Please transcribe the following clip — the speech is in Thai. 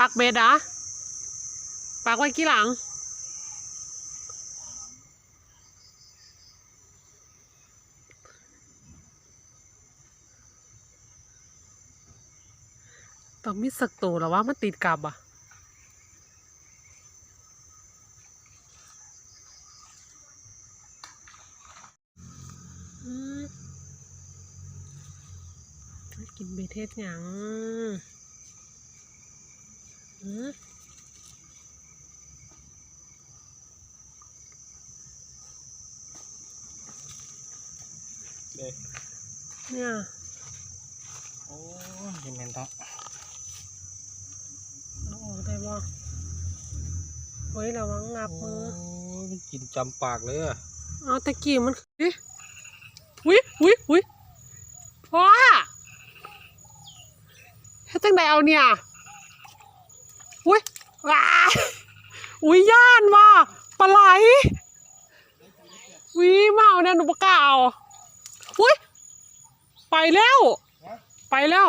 ปักเบ็ดอะปักไว้กี่หลัง ต้องมีสักตัวแล้วว่ามันติดกับอะกินเบเทศหยังอื เด็กเนี่ยโอ้ยเมนต้องเอาออกได้บ่เฮ้ยระวังงับมือโอ้ยมันกินจำปากเลยอะเอาตะกี้มันดิวิวิวิพ่อเฮ็ดจังไดเอาเนี่ย อุ้ยว้าอุ้ยย่านว่ะปลาไหลวิมาเอาเนี่ยหนูปกล้าเอาอุ้ยไปแล้ว ไปแล้ว